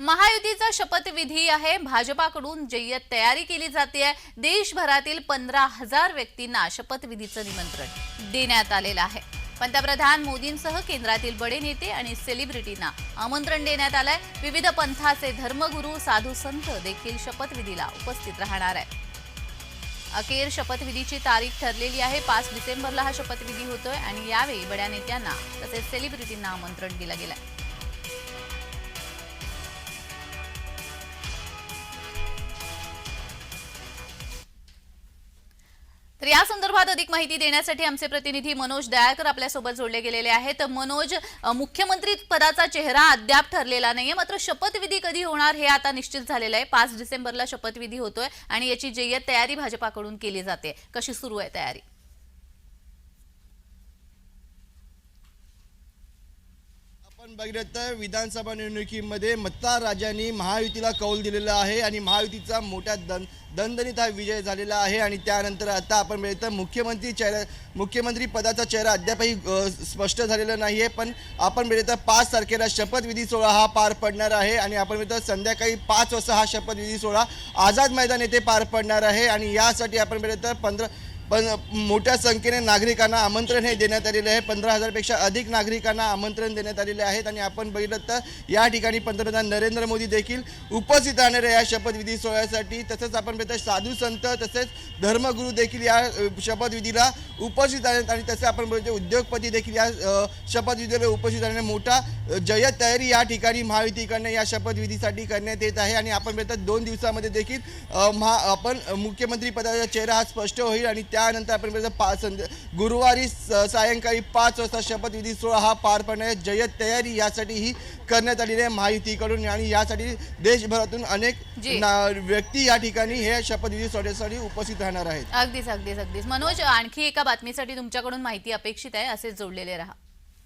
महायुतीचा शपथविधी आहे. भाजपाकडून जय्यत तयारी केली जाते आहे. देशभरातील पंधरा हजार व्यक्तींना शपथविधीचं निमंत्रण देण्यात आलेलं आहे. पंतप्रधान मोदींसह केंद्रातील बडे नेते आणि सेलिब्रिटींना आमंत्रण देण्यात आलंय. विविध पंथाचे धर्मगुरू साधू संत देखील शपथविधीला उपस्थित राहणार आहे अखेर शपथविधीची तारीख ठरलेली आहे. पाच डिसेंबरला हा शपथविधी होतोय आणि यावेळी बड्या नेत्यांना तसेच सेलिब्रिटींना आमंत्रण दिलं गेलंय. तर या संदर्भात अधिक माहिती देण्यासाठी आमचे प्रतिनिधी मनोज दयाळकर आपल्यासोबत जोडले गेलेले आहेत. तर मनोज मुख्यमंत्री पदाचा चेहरा अद्याप ठरलेला नाहीये. मात्र शपथविधी कधी होणार हे आता निश्चित झालेलं आहे. पाच डिसेंबरला शपथविधी होतोय आणि याची जय्यत तयारी भाजपाकडून केली जाते. कशी सुरू आहे तयारी? आपण बघितलं तर विधानसभा निवडणुकीमध्ये मतदार राजांनी महायुतीला कौल दिलेला आहे आणि महायुतीचा मोठ्या दन दणदणीत हा विजय झालेला आहे आणि त्यानंतर आता आपण बघितलं तर मुख्यमंत्री चेहरा मुख्यमंत्री पदाचा चेहरा अद्यापही स्पष्ट झालेला नाही आहे पण आपण बघितलं तर पाच तारखेला शपथविधी सोहळा हा पार पडणार आहे आणि आपण बघितलं तर संध्याकाळी पाच वाजता हा शपथविधी सोहळा आझाद मैदान येथे पार पडणार आहे. आणि यासाठी आपण बघितलं तर पंधरा पण मोठ्या संख्येने नागरिकांना आमंत्रण हे देण्यात आलेले आहे. पंधरा हजारपेक्षा अधिक नागरिकांना आमंत्रण देण्यात आलेले आहेत आणि आपण बघितलं तर या ठिकाणी पंतप्रधान नरेंद्र मोदी देखील उपस्थित राहणार आहे या शपथविधी सोहळ्यासाठी. तसंच आपण बघितलं साधू संत तसेच धर्मगुरू देखील या शपथविधीला उपस्थित आहेत आणि तसे आपण बघितलं उद्योगपती देखील या शपथविधीला उपस्थित राहणे मोठा अ, जय्यत तयारी या ठिकाणी महायुतीकडनं या शपथविधीसाठी करण्यात येत आहे आणि आपण बघितलं दोन दिवसामध्ये देखील महा आपण मुख्यमंत्री पदाचा चेहरा हा स्पष्ट होईल आणि त्या त्यानंतर आपण पाच संध्या गुरुवारी सायंकाळी पाच वाजता शपथविधी सोहळा हा पार पडण्याची जय्यत तयारी यासाठी ही करण्यात आलेली आहे महायुतीकडून आणि यासाठी देशभरातून अनेक व्यक्ती या ठिकाणी हे शपथविधी सोहळ्यासाठी उपस्थित राहणार आहेत. अगदीच अगदीच अगदीच. मनोज आणखी एका बातमीसाठी तुमच्याकडून माहिती अपेक्षित आहे असेच जोडलेले राहा.